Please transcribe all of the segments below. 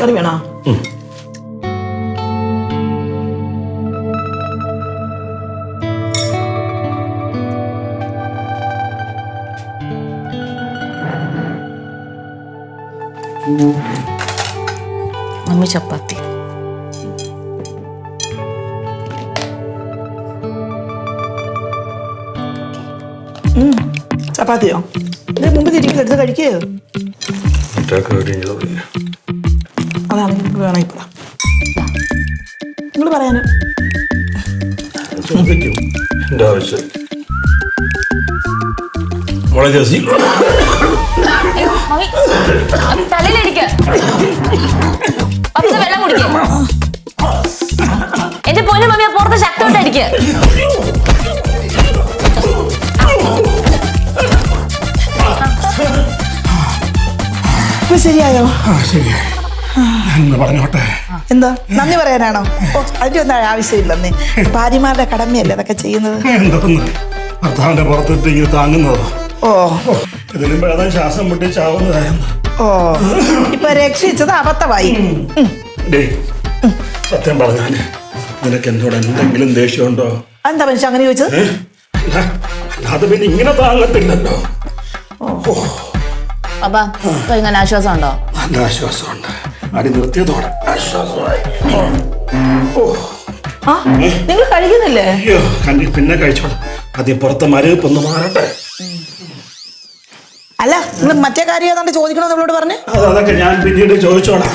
കറി വേണോ? മമ്മി ചപ്പാത്തി. ചപ്പാത്തിയോ? ഇത് മുമ്പ് തിരിക്കൽ എടുത്ത് കഴിക്കുക ഒറ്റയ്ക്ക് ഒരു ജോലി അതാണ്. നിങ്ങൾക്ക് വേണമെങ്കിൽ ഇപ്പൊ. നിങ്ങൾ പറയാനും? ചോദിക്കും. എന്റെ ആവശ്യം. തലയിലടിക്ക. വെള്ളം കുടിക്ക. എന്റെ പൊന്നു മമ്മി പുറത്ത് ശക്തമായിട്ടടിക്ക. ശരിയായോ? ശരിയായി. ശരി എന്ന് പറഞ്ഞോട്ടെ. എന്താ? നന്ദി പറയാനാണോ? ഓ അതിന്റെ ഒന്നും ആവശ്യമില്ലെന്നേ ഭാര്യമാരുടെ കടമയല്ലേ അതൊക്കെ ചെയ്യുന്നത്? എന്തോന്ന്? ഭർത്താവിന്റെ പുറത്തിട്ട് ഇങ്ങനെ താങ്ങുന്നതോ. ഓ. ഓ, ഇതിലും ഭേദം ശ്വാസം മുട്ടി ചാവുന്നതായെന്ന് ഓ. ഇപ്പൊ രക്ഷിച്ചത് അബദ്ധമായി. സത്യം പറഞ്ഞാൽ നിനക്ക് എന്നോട് എന്തെങ്കിലും ദേഷ്യമുണ്ടോ? എന്താ മനുഷ്യ അങ്ങനെ ചോദിച്ചത്? അത് പിന്നെ ഇങ്ങനെ താങ്ങത്തില്ലല്ലോ. അപ്പാ ഇപ്പൊ ഇങ്ങനെ ആശ്വാസം ഉണ്ടോ നല്ല ആശ്വാസമുണ്ട്. അടി നിർത്തിയതോടെ ആശ്വാസമായി ഓ. ആ നിങ്ങൾ കഴിക്കുന്നില്ലേ? അയ്യോ കണ്ടി പിന്നെ കഴിച്ചോളാം. ആദ്യം പുറത്തെ മരവിപ്പൊന്ന് മാറട്ടെ. അല്ല നിങ്ങൾ മറ്റേ കാര്യം ഏതാണ്ട് ചോദിക്കണമെന്ന് നമ്മളോട് പറഞ്ഞു? അത് അതൊക്കെ ഞാൻ പിന്നീട് ചോദിച്ചോളാം.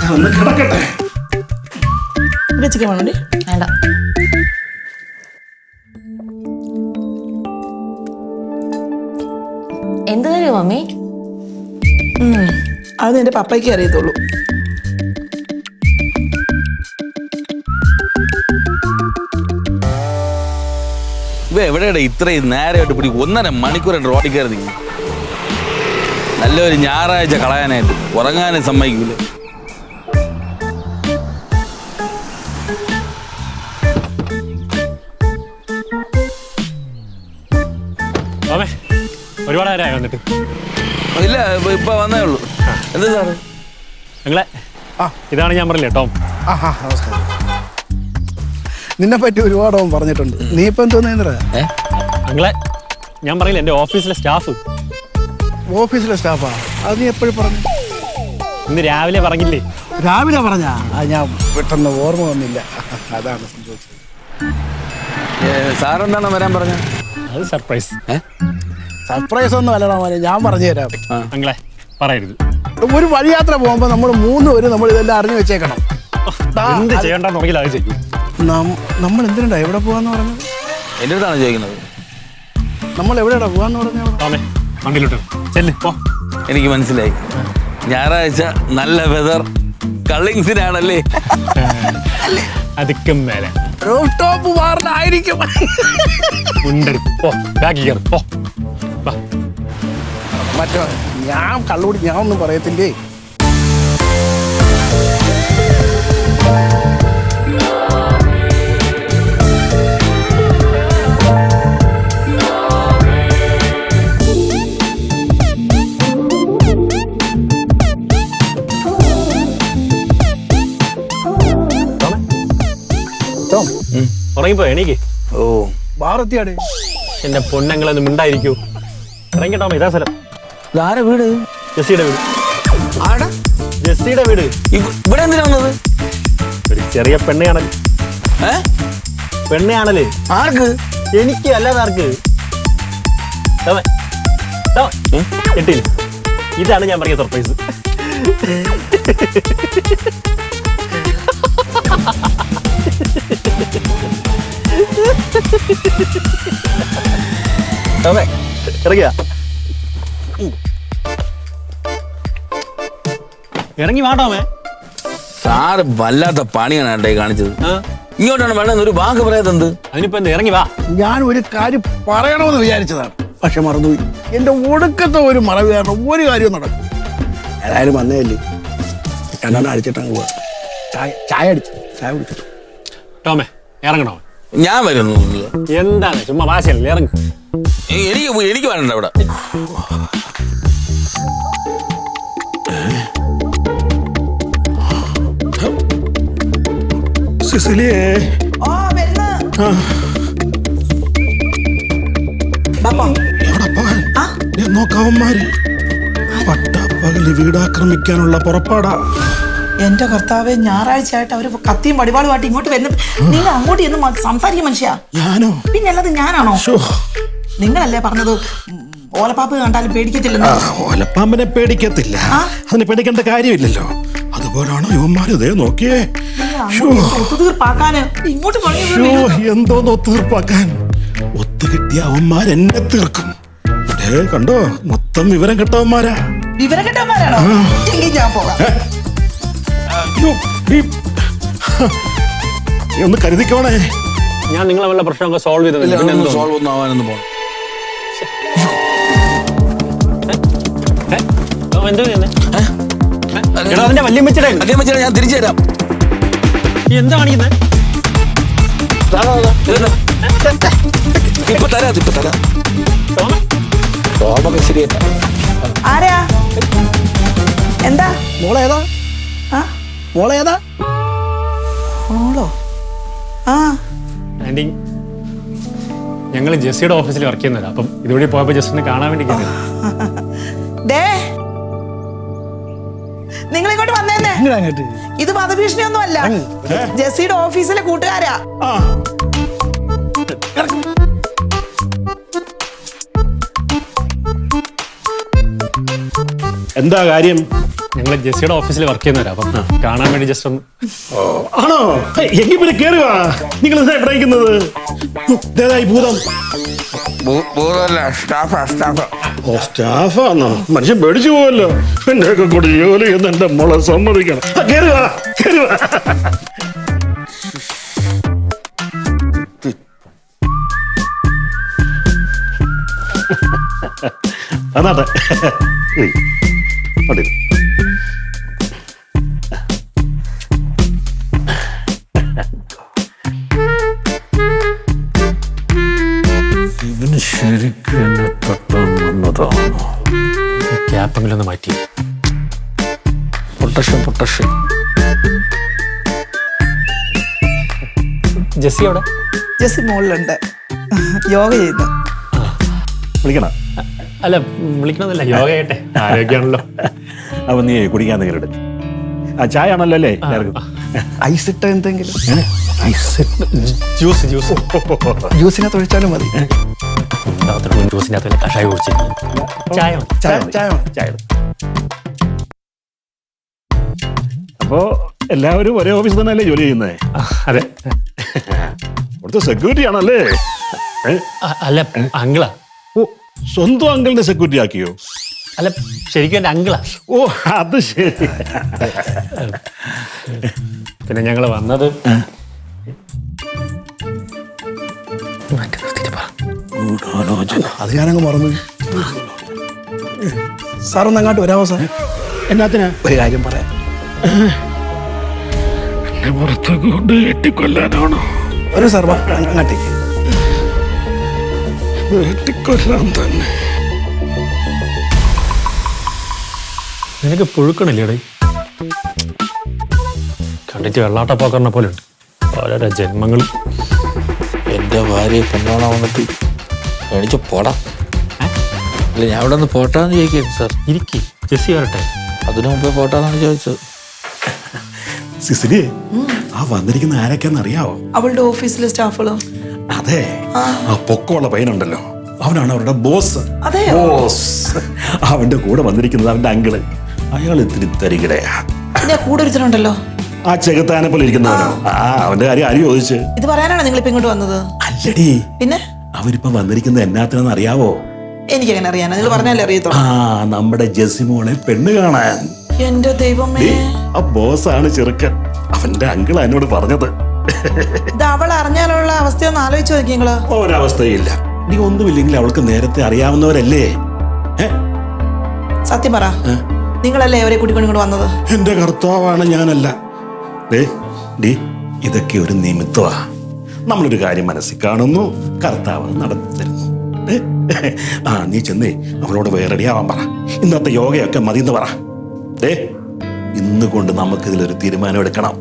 ഞാൻ ഒന്ന് കിടക്കട്ടെ. ഇവിടെ ചിക്കൻ വേണോടി. വേണ്ട എന്ത് തരുമോ മമ്മി? അത് എന്റെ പപ്പയ്ക്ക് അറിയത്തുള്ളൂ. ഇവ എവിടെയാണ് ഇത്രയും നേരമായിട്ട് പിടി ഒന്നര മണിക്കൂറായിട്ട് റോഡിൽ കയറി നിൽക്കും നല്ലൊരു ഞായറാഴ്ച കളയാനായിട്ട് ഉറങ്ങാനും സമ്മതിക്കൂല. മാമേ ഒരുപാട് നേരമായി വന്നിട്ട്? ഇല്ല ഇപ്പൊ- വന്നേ ഉള്ളൂ. എന്താ സാറ്? നിങ്ങളെ ആ. ഇതാണ് ഞാൻ പറഞ്ഞില്ലേ ടോം? ആഹാ നമസ്കാരം. നിന്നെ പറ്റി ഒരുപാട് അവൻ പറഞ്ഞിട്ടുണ്ട്. നീ ഇപ്പൊ എന്തോന്നേന്ദ്ര നിങ്ങളെ ഞാൻ പറയില്ല എന്റെ ഓഫീസിലെ സ്റ്റാഫ്. ഓഫീസിലെ സ്റ്റാഫാ? അത് നീ എപ്പോഴും പറഞ്ഞു. ഇന്ന് രാവിലെ പറഞ്ഞില്ലേ? രാവിലെ പറഞ്ഞാ? ആ ഞാൻ പെട്ടെന്ന് ഓർമ്മ വന്നില്ല. അതാണ് സംഭവിച്ചത്. സാറെന്താണ് വരാൻ പറഞ്ഞത്? അത് സർപ്രൈസ്. ഏ? സർപ്രൈസ് ഒന്നും അല്ലടാ മോനെ ഞാൻ പറഞ്ഞു തരാം പറയരുത്. ഒരു വഴിയാത്ര പോകുമ്പോ നമ്മൾ മൂന്ന് പേര് നമ്മൾ ഇതെല്ലാം അറിഞ്ഞു വെച്ചേക്കണം. എന്ത് ചെയ്യണ്ടെന്ന് തുടങ്ങില്ല അത് ചെയ്യും. നം- നമ്മൾ എന്തിനാ എവിടെ പോവാന്ന് പറഞ്ഞത്? എന്റെ അടുത്താണ് ചോദിക്കുന്നത്. നമ്മൾ എവിടെയാടാ പോവാന്ന് പറഞ്ഞു എനിക്ക് മനസ്സിലായി. ഞായറാഴ്ച നല്ല വെതർ കള്ളിങ്സിനാണല്ലേ? അതിക്കും മേലെ. റൂഫ് ടോപ്പ് പോ. ബാക്കി കയറി പോ. മറ്റോ ഞാൻ കള്ളുകൂടി ഞാൻ ഒന്നും പറയത്തില്ലേ ഉറങ്ങിപ്പോ എണീക്ക്? ഓ ഭാരത്തിയാടേ എന്റെ പൊന്നങ്ങളൊന്നും മിണ്ടായിരിക്കൂ. ഇറങ്ങിട്ടോ ഇതാ സ്ഥലം. ഇതാരെ വീട്? ജെസ്സിയുടെ വീട്. ആടാ. ജെസ്സിയുടെ വീട്. ഇവിടെ എന്തിനാ വന്നത്? ഒരു ചെറിയ പെണ്ണയാണൽ ഏ? പെണ്ണയാണൽ ആർക്ക്? എനിക്ക് അല്ലാതെ ആർക്ക്? കിട്ടിയില്ല ഇതാണ് ഞാൻ പറഞ്ഞ സർപ്രൈസ് ഇറങ്ങിയാ? ഇറങ്ങി വാട്ടോമേ സാറ് വല്ലാത്ത പണിയാണ് ഏട്ടായി കാണിച്ചത്. ഇങ്ങോട്ടാണ് വേണമെന്ന് ഒരു വാക്ക് എന്ത് അതിനിപ്പോ എന്താ ഇറങ്ങി വാ. ഞാൻ ഒരു കാര്യം പറയണമെന്ന് വിചാരിച്ചതാണ്. പക്ഷെ മറന്നുപോയി. എന്റെ ഒടുക്കത്തെ ഒരു മറവ് കാരണം ഒരു കാര്യവും നടക്കും ഏതായാലും വന്നേല്ലേ കണ്ണാണ് അടിച്ചിട്ടങ്ങ് പോവാ. ചായ ചായ അടിച്ചു. ചായ കുടിച്ചു ടോമേ ഇറങ്ങണോ? ഞാൻ വരുന്നു എന്താണ്? ചുമ്മാ വാശിയല്ലേ? ഇറങ്ങി. എനിക്ക് എനിക്ക് വരണ്ട അവിടെ സിസിലിയേ. നോക്കാവന്മാര്. പട്ട വീടാക്രമിക്കാനുള്ള പുറപ്പാടാ. എന്റെ കർത്താവ് ഞായറാഴ്ച ആയിട്ട് അവർ കത്തിയും വടിവാളുമായിട്ട് ഇങ്ങോട്ട് വരുന്ന നിങ്ങൾ അങ്ങോട്ട് ചെന്ന് മ- സംസാരിക്കും മനുഷ്യ. ഞാനോ? പിന്നെ അല്ലാതെ ഞാനാണോ നിങ്ങളല്ലേ പറഞ്ഞത് ഓലപ്പാപ്പ് കണ്ടാലും പേടിക്കത്തില്ല ഓലപ്പാമ്പിനെ പേടിക്കത്തില്ല? അതിന് പേടിക്കേണ്ട കാര്യമില്ലല്ലോ. അതുപോലാണോ യുവന്മാര് ഇതേ നോക്കിയേ? എന്തോന്ന് ഒത്തുതീർപ്പാക്കാൻ? അവന്മാർ എന്നെ തീർക്കും. കണ്ടോ മൊത്തം വിവരം കിട്ടവന്മാരാ. വിവരം കെട്ടവന്മാരാണോ? ഞാൻ പോകാം. ഒന്ന് കരുതിക്കോണേ. ഞാൻ നിങ്ങളെ വല്ല പ്രശ്നമൊക്കെ സോൾവ് പിന്നെ സോൾവ് ഒന്നും ആവാനൊന്നും പോകണം ഞാൻ തിരിച്ചു തരാം. നീ എന്താ കാണിക്കുന്നത്? ഇപ്പൊ തരാം ഇപ്പൊ തരാം. സോമൊക്കെ ശരിയാ. ആരാ? എന്താ? മോളെ ഏതാ ആ മോളെ ഏതാ? മോളോ? ആ. ആന്റി ഞങ്ങൾ ജെസ്സിയുടെ ഓഫീസിൽ വർക്ക് ചെയ്യുന്നവരാ അപ്പം ഇതുവഴി പോയപ്പോ ജസ്റ്റിനെ കാണാൻ വേണ്ടി കയറി ദേ. നിങ്ങൾ ഇങ്ങോട്ട് വന്നേന്നെ. ഇങ്ങനെ അങ്ങോട്ട്. ഇത് വധഭീഷണിയൊന്നും അല്ല. ജെസ്സിയുടെ ഓഫീസിലെ കൂട്ടുകാരാ. ആ. എന്താ കാര്യം? ഞങ്ങൾ ജെസ്സിയുടെ ഓഫീസിൽ വർക്ക് ചെയ്യുന്നവരാ അപ്പം കാണാൻ വേണ്ടി ജസ്റ്റ് ഒന്ന് ആണോ? എങ്കിൽ എങ്കി പിന്നെ കേറി വാ. നിങ്ങൾ എന്താ ഇവിടെ ഇരിക്കുന്നത്? ഇതേതായി ഭൂതം. പൂർവല്ല സ്റ്റാഫാ സ്റ്റാഫാ. ഓ സ്റ്റാഫാന്നോ? മനുഷ്യൻ പേടിച്ചു പോവല്ലോ. എന്റെ ഒക്കെ കൂടി ജോലി ചെയ്യുന്ന എന്റെ മോളെ സമ്മതിക്കണം. ആ, കേറി വാ കേറി വാ. അതാട്ടെ. ഇവന് ശരിക്കും എന്നെ തട്ടാൻ വന്നതാണോ? ക്യാപ്പെങ്കിലും ഒന്ന് മാറ്റി. പൊട്ടഷൻ പൊട്ടഷൻ ജെസ്സി അവിടെ? ജെസ്സി മുകളിലുണ്ട്. യോഗ ചെയ്യുന്നു. വിളിക്കണം? അല്ല വിളിക്കണമെന്നല്ല യോഗ ചെയ്യട്ടെ. ആരോഗ്യമാണല്ലോ അപ്പൊ നീ കുടിക്കാൻ എന്തെങ്കിലും ആ ചായ ആണല്ലോ അല്ലേ എല്ലാവർക്കും. ഐസ് ഇട്ട എന്തെങ്കിലും? ജ്യൂസ് ജ്യൂസ് ജ്യൂസിനെ തൊഴിച്ചാലും മതി. ജ്യൂസിന്റെ അകത്ത് കഷായം കുടിച്ച് ചായ മതി. ചായ ചായ മതി. ചായ. അപ്പോ എല്ലാവരും ഒരേ ഓഫീസിൽ തന്നെയല്ലേ ജോലി ചെയ്യുന്നത് ആ, അതെ. ഇവിടുത്തെ സെക്യൂരിറ്റി ആണല്ലേ ഏ? ആ, അല്ല അങ്കിളാ. ഓ സ്വന്തം അങ്കിളിനെ സെക്യൂരിറ്റി ആക്കിയോ അല്ല ശരിക്കും എന്റെ അങ്കിളാ. ഓ അത് ശരി. പിന്നെ ഞങ്ങൾ വന്നത് അത് ഞാനങ്ങ് മറന്നു. സാർ ഒന്ന് അങ്ങോട്ട് വരാമോ സാർ എന്നാത്തിന്? ഒരു കാര്യം പറയാം. എന്നെ പുറത്തൊക്കെ കൊണ്ട് വെട്ടിക്കൊല്ലാനാണോ? ഒരു സാർ അങ്ങോട്ടേക്ക് വെട്ടിക്കൊല്ലാൻ തന്നെ. നിനക്ക് പുഴുക്കണില്ലേ ഇടേ കണ്ടിട്ട് വെള്ളാട്ടപ്പാക്കറിനെ പോലെ ഉണ്ട്. ഓരോരോ ജന്മങ്ങൾ എന്റെ ഭാര്യ പെണ്ണോളാൻ വന്നിട്ട് മേടിച്ച് പോടാ. അല്ല ഞാൻ ഇവിടെ നിന്ന് പോട്ടാന്ന് ചോദിക്കുന്നു സാർ. ഇരിക്കി. ജെസ്സി വരട്ടെ. അതിനു മുമ്പേ പോട്ടാന്നാണ് ചോദിച്ചത്. സിസിലി ആ വന്നിരിക്കുന്ന ആരൊക്കെയാന്ന് അറിയാവോ? അവളുടെ ഓഫീസിലെ സ്റ്റാഫുകളോ? അതെ. ആ. പൊക്കമുള്ള പയ്യനുണ്ടല്ലോ. അവനാണ് അവരുടെ ബോസ്? ബോസ്. അവന്റെ കൂടെ വന്നിരിക്കുന്നത് അവന്റെ അങ്കിൾ. അയാൾ ഇത്തിരി തരികിടയാ. കൂടെ ഒരുത്തനുണ്ടല്ലോ. ആ ചെകുത്താനെ പോലെ ഇരിക്കുന്നവനോ? ആ. അവന്റെ കാര്യം ആര് ചോദിച്ച്? ഇത് പറയാനാണോ നിങ്ങൾ ഇപ്പൊ ഇങ്ങോട്ട് വന്നത്? അല്ലടി. പിന്നെ? അവരിപ്പോ വന്നിരിക്കുന്നത് എന്നാത്തിനെന്ന് അറിയാവോ? എനിക്ക് എങ്ങനെ അറിയാനാ നിങ്ങൾ പറഞ്ഞാലേ അറിയത്തുള്ളൂ. ആ നമ്മുടെ ജെസിമോളെ പെണ്ണ് കാണാൻ. എന്റെ ദൈവമേ. ആ ബോസാണ് ചെറുക്കൻ. അവന്റെ അങ്കിൾ എന്നോട് പറഞ്ഞത്. ഇത് അവൾ അറിഞ്ഞാലുള്ള അവസ്ഥയൊന്ന് ആലോചിച്ച് നോക്കി നിങ്ങൾ ഒരവസ്ഥയില്ല. നീ ഒന്നുമില്ലെങ്കിൽ അവൾക്ക് നേരത്തെ അറിയാവുന്നവരല്ലേ? സത്യം പറ. നിങ്ങളല്ലേ അവരെ കൂട്ടിക്കൊണ്ട് ഇങ്ങോട്ട് വന്നത്? എന്റെ കർത്താവാണ് ഞാനല്ല. ഡേ ഡി ഇതൊക്കെ ഒരു നിമിത്തമാ നമ്മളൊരു കാര്യം മനസ്സിൽ കാണുന്നു. കർത്താവ് നടത്തിരുന്നു ആ നീ ചെന്നേ. അവളോട് വേറെ ആവാൻ പറ. ഇന്നത്തെ യോഗയൊക്കെ മതി എന്ന് പറ. ഏ ഇന്ന് കൊണ്ട് നമുക്കിതിലൊരു തീരുമാനം എടുക്കണം.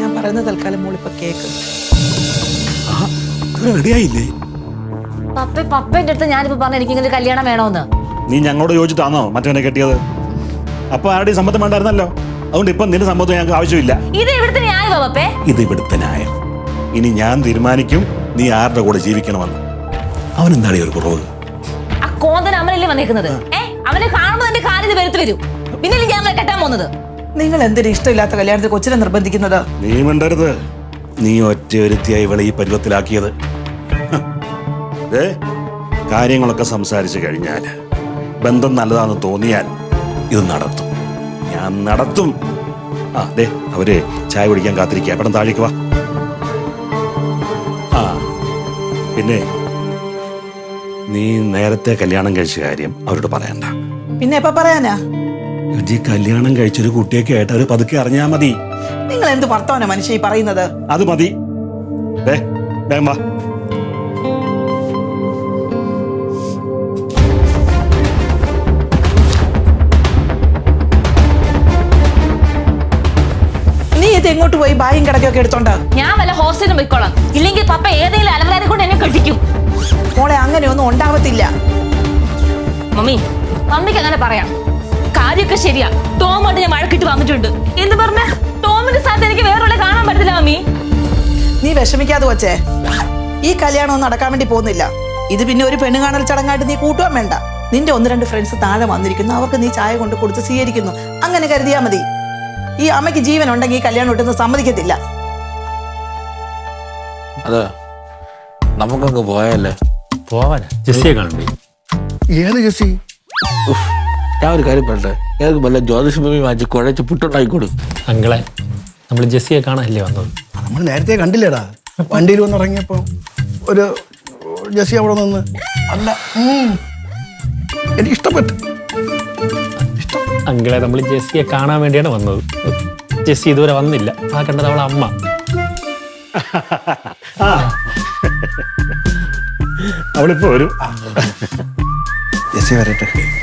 ഞാൻ പറയുന്ന തൽക്കാലം മോളിപ്പോ കേക്ക്. റെഡിയായില്ലേ പപ്പ പപ്പേന്റെ അടുത്ത് ഞാനിപ്പോ പറഞ്ഞു എനിക്ക് ഇങ്ങനെ കല്യാണം വേണോന്ന്. നീ ഞങ്ങളോട് ചോദിച്ചിട്ടാണോ മറ്റവനെ കെട്ടിയത്? അപ്പൊ ആരുടെ സമ്മതം വേണ്ടായിരുന്നല്ലോ? അതുകൊണ്ട് ഇപ്പൊ നിന്റെ സമ്മതം ഞങ്ങൾക്ക് ആവശ്യമില്ല. ഇത് ഇവിടുത്തെ ന്യായമാ പപ്പേ? ഇത് ഇവിടുത്തെ ന്യായം. ഇനി ഞാൻ തീരുമാനിക്കും നീ ആരുടെ കൂടെ ജീവിക്കണമെന്ന്. അവൻ എന്താണ് ഈ ഒരു കുറവ്? ആ കോന്തൻ അമലല്ലേ വന്നേക്കുന്നത്? ഏ? അവനെ കാണുമ്പോൾ എന്റെ കാലിന് വരുത്ത് വരും. പിന്നെ ഞാൻ അവനെ കെട്ടാൻ പോകുന്നത്? നിങ്ങൾ എന്തൊരു ഇഷ്ടമില്ലാത്ത കല്യാണത്തിൽ കൊച്ചിനെ നിർബന്ധിക്കുന്നത്? നീ മിണ്ടരുത്. നീ ഒറ്റ ഒരുത്തിയായി ഇവളെ ഈ പരുവത്തിലാക്കിയത്. ദേ, കാര്യങ്ങളൊക്കെ സംസാരിച്ചു കഴിഞ്ഞാൽ ബന്ധം നല്ലതാണെന്ന് തോന്നിയാൽ ഇത് നടത്തും. ഞാൻ നടത്തും. ആ ദേ അവർ ചായ കുടിക്കാൻ കാത്തിരിക്കുക പെട്ടെന്ന് താഴേക്ക് വാ. ആ പിന്നെ നീ നേരത്തെ കല്യാണം കഴിച്ച കാര്യം അവരോട് പറയണ്ട. പിന്നെ എപ്പ പറയാനാ? ഈ കല്യാണം കഴിച്ചൊരു കുട്ടിയൊക്കെ ആയിട്ട് അവർ പതുക്കെ അറിഞ്ഞാ മതി. നിങ്ങൾ എന്ത് വർത്തമാന മനുഷ്യ പറയുന്നത്? അത് മതി. ദേ, വേഗം വാ. എങ്ങോട്ട് പോയി ബായും കിടക്കൊക്കെ എടുത്തോണ്ട്? ഞാൻ വല്ല ഹോസ്റ്റലിലും പോയിക്കോളാം. ഇല്ലെങ്കിൽ പപ്പ ഏതെങ്കിലും അലമാരെ കൊണ്ട് എന്നെ കെട്ടിക്കും. മോളെ അങ്ങനെ ഒന്നും ഉണ്ടാവത്തില്ല. മമ്മി മമ്മിക്ക് അങ്ങനെ പറയാം. കാര്യമൊക്കെ ശരിയാ. ടോമായിട്ട് ഞാൻ മഴക്കിട്ട് വന്നിട്ടുണ്ട്. എന്ന് പറഞ്ഞ? ടോമിന്റെ സ്ഥലത്ത് എനിക്ക് വേറെ കാണാൻ പറ്റത്തില്ല മമ്മി. നീ വിഷമിക്കാതെ വച്ചേ ഈ കല്യാണം ഒന്നും നടക്കാൻ വേണ്ടി പോകുന്നില്ല. ഇത് പിന്നെ ഒരു പെണ്ണ് കാണൽ ചടങ്ങായിട്ട് നീ കൂട്ടുവാൻ വേണ്ട. നിന്റെ ഒന്ന് രണ്ട് ഫ്രണ്ട്സ് താഴെ വന്നിരിക്കുന്നു. അവർക്ക് നീ ചായ കൊണ്ട് കൊടുത്ത് സ്വീകരിക്കുന്നു. അങ്ങനെ കരുതിയാ മതി. ഈ അമ്മയ്ക്ക് ജീവൻ ഉണ്ടെങ്കിൽ ഈ കല്യാണം ഒട്ടും സമ്മതിക്കത്തില്ല. അതെ നമുക്കങ്ങ് പോയല്ലേ പോവാനാ? ജെസ്സിയെ കാണണ്ടേ? ഏത് ജെസ്സി? ഉഫ്, ഞാൻ ഒരു കാര്യം പറയട്ടെ? ഏതൊക്കെ വല്ല ജ്യോതിഷഭൂമി വാങ്ങിച്ച് കുഴച്ച് പുട്ടുണ്ടായിക്കോളൂ അങ്കളെ നമ്മൾ ജെസ്സിയെ കാണാനല്ലേ വന്നത്? നമ്മൾ നേരത്തെ കണ്ടില്ലേടാ. വണ്ടിയിൽ വന്ന് ഇറങ്ങിയപ്പോ ഒരു ജെസ്സി അവിടെ നിന്ന് അല്ല ഉം. എനിക്ക് ഇഷ്ടപ്പെട്ടു. അങ്കിളെ നമ്മൾ ജെസ്സിയെ കാണാൻ വേണ്ടിയാണ് വന്നത്. ജെസ്സി ഇതുവരെ വന്നില്ല. ആ കണ്ടത് അവളെ അമ്മ. അവളിപ്പോ വരും ജെസ്സി വരട്ടെ.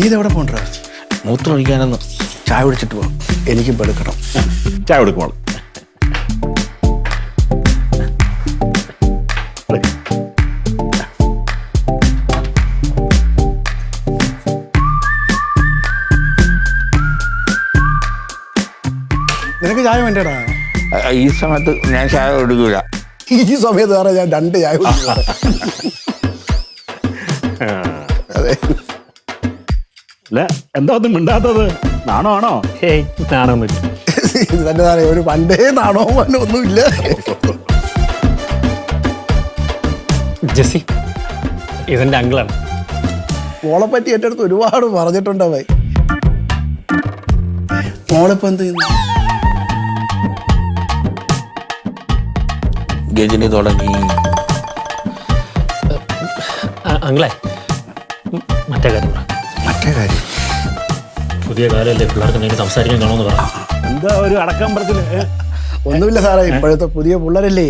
നീ ഇതെവിടെ പോണ്ടാ മൂത്രം ഒഴിക്കാനൊന്ന് ചായ കുടിച്ചിട്ട് പോ എനിക്കും പെടുക്കണം ചായ കൊടുക്കുവാണ് നിനക്ക് ചായ വേണ്ടടാ. ഈ സമയത്ത് ഞാൻ ചായ എടുക്കൂല ഈ സമയത്ത് വേറെ ഞാൻ രണ്ട് ചായ കുടിച്ചു അതെ. അല്ല എന്താ ഒന്നും മിണ്ടാത്തത് നാണോ ആണോ ഹേയ് നാണൊന്നുമില്ല തന്നെ സാറേ ഒരു പണ്ടേ നാണോ ഒന്നുമില്ല ജെസ്സി ഇതെന്റെ അങ്കിളാണ് മോളെ പറ്റി എന്റെ അടുത്ത് ഒരുപാട് പറഞ്ഞിട്ടുണ്ടാവായി മോളിപ്പോ എന്ത് ചെയ്യുന്നു ഗജനി തുടങ്ങി അങ്കിളെ മറ്റേ കാര്യം പറ കാര്യം പുതിയ കാലമല്ലേ പിള്ളേർക്ക് എന്തെങ്കിലും സംസാരിക്കാൻ കാണുമെന്ന് പറ. എന്താ ഒരു അടക്കം പറഞ്ഞില്ല? ഒന്നുമില്ല സാറേ ഇപ്പോഴത്തെ പുതിയ പിള്ളേരല്ലേ?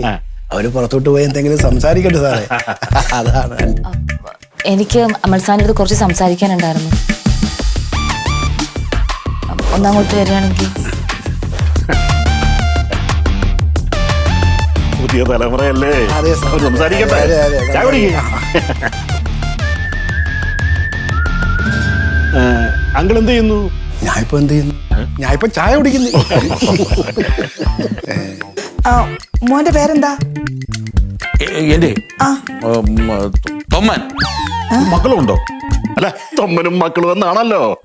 അവർ പുറത്തോട്ട് പോയി എന്തെങ്കിലും സംസാരിക്കട്ടെ സാറേ. അതാണ്. എനിക്ക് അടുത്ത് കുറച്ച് സംസാരിക്കാനുണ്ടായിരുന്നു. ഒന്നങ്ങോട്ട് വരികയാണെങ്കിൽ. പുതിയ തലമുറയല്ലേ? സംസാരിക്കട്ടെ? അങ്കിൾ എന്ത് ചെയ്യുന്നു? ഞാൻ ഇപ്പൊ എന്ത് ചെയ്യുന്നു? ഞാൻ ഇപ്പൊ ചായ കുടിക്കുന്നു. ആ, മോന്റെ പേരെന്താ? എ- എന്റെ? തൊമ്മൻ. മക്കളും ഉണ്ടോ അല്ല തൊമ്മനും മക്കളും എന്നാണല്ലോ.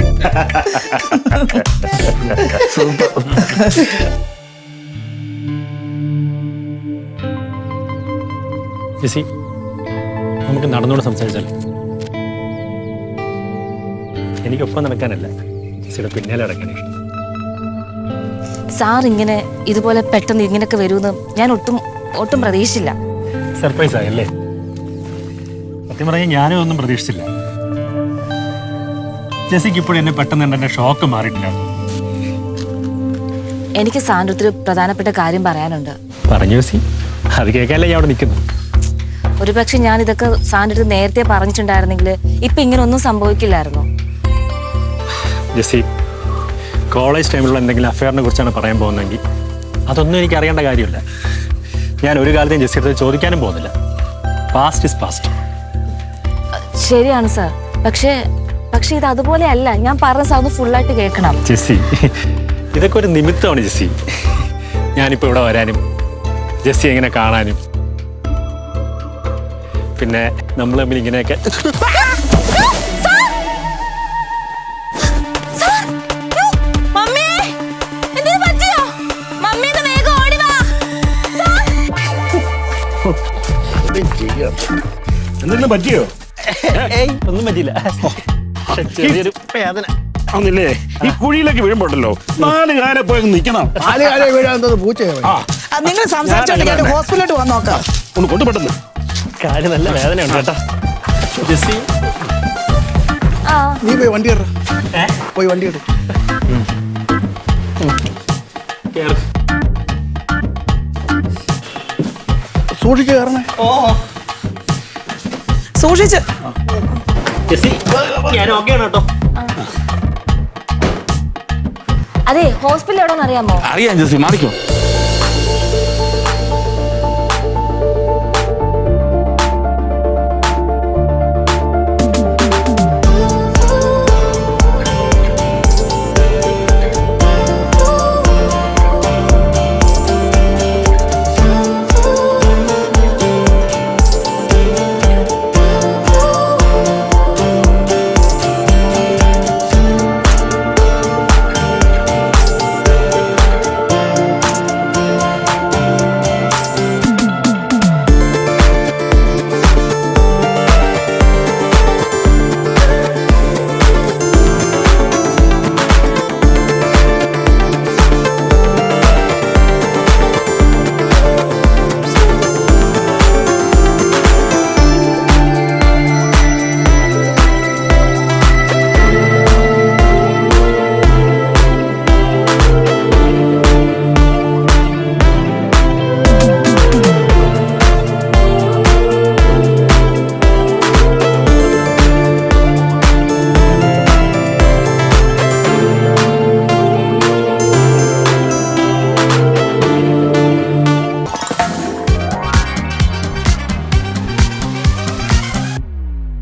നമുക്ക് നടന്നുകൊണ്ട് സംസാരിച്ചാലോ? എനിക്കൊപ്പം നടക്കാനല്ല. ജെസ്സിയുടെ പിന്നാലെ അടക്കാൻ ഇഷ്ടം. സാർ ഇങ്ങനെ ഇതുപോലെ പെട്ടെന്ന് ഇങ്ങനെയൊക്കെ വരുമെന്ന് ഞാൻ ഒട്ടും ഒട്ടും പ്രതീക്ഷിച്ചില്ല. സർപ്രൈസ് ആയല്ലേ സത്യം പറഞ്ഞാൽ ഞാനും ഒന്നും പ്രതീക്ഷിച്ചില്ല. ജെസിക്ക് ഇപ്പോഴും എന്നെ പെട്ടെന്ന് എന്റെ ഷോക്ക് മാറിയിട്ടില്ല. എനിക്ക് സാറിന്റെ ഒത്തിരി പ്രധാനപ്പെട്ട കാര്യം പറയാനുണ്ട്. പറഞ്ഞു ജെസ്സി? അത് കേൾക്കാനല്ലേ ഞാൻ അവിടെ നിൽക്കുന്നു ഒരുപക്ഷെ ഞാൻ ഇതൊക്കെ സാറിന്റെ അടുത്ത് നേരത്തെ പറഞ്ഞിട്ടുണ്ടായിരുന്നെങ്കിൽ ഇപ്പൊ ഇങ്ങനെ ഒന്നും സംഭവിക്കില്ലായിരുന്നു? ജെസ്സി കോളേജ് ടൈമിലുള്ള എന്തെങ്കിലും അഫെയറിനെ കുറിച്ചാണ് പറയാൻ പോകുന്നതെങ്കിൽ അതൊന്നും എനിക്ക് അറിയേണ്ട കാര്യമില്ല. ഞാൻ ഒരു കാലത്തെയും ജെസ്സി അടുത്ത് ചോദിക്കാനും പോകുന്നില്ല. പാസ്റ്റ് ഇസ് പാസ്റ്റ് ശരിയാണ് സാർ. പക്ഷേ പക്ഷേ ഇത് അതുപോലെ അല്ല. ഞാൻ പറഞ്ഞ സാർ ഫുൾ ഫുള്ളായിട്ട് കേൾക്കണം. ജെസ്സി ഇതൊക്കെ ഒരു നിമിത്തമാണ് ജെസ്സി. ഞാനിപ്പോൾ ഇവിടെ വരാനും ജെസ്സി എങ്ങനെ കാണാനും. പിന്നെ നമ്മൾ തമ്മിൽ ഇങ്ങനെയൊക്കെ എന്തെങ്കിലും പറ്റിയോ? ഏയ് ഒന്നും പറ്റിയില്ല. പക്ഷെ ചെറിയൊരു വേദന. ഒന്നില്ലേ ഈ കുഴിയിലേക്ക് വീഴുമ്പോണ്ടല്ലോ നാല് കാലെ പോയി നിക്കണം. നാല് കാലം വീഴാൻ പൂച്ച ആ. നിങ്ങൾ സംസാരിച്ചോണ്ടിരിക്കട്ടെ ഹോസ്പിറ്റലിലോട്ട് വന്ന് നോക്കാം. ഒന്ന് കൊണ്ടു പെട്ടെന്ന്. കാൽ നല്ല വേദനയുണ്ട് കേട്ടോ. ജെസ്സി. ആ. നീ പോയി വണ്ടി കയറ. പോയി വണ്ടി കയറി. കേറ്. സൂക്ഷിച്ച് കയറണേ. സൂക്ഷിച്ച്. ഞാൻ ഓക്കെയാണ് കേട്ടോ. അതെ ഹോസ്പിറ്റൽ എവിടെയെന്ന് അറിയാമോ? അറിയാം ജെസ്സി മാറിക്കോ.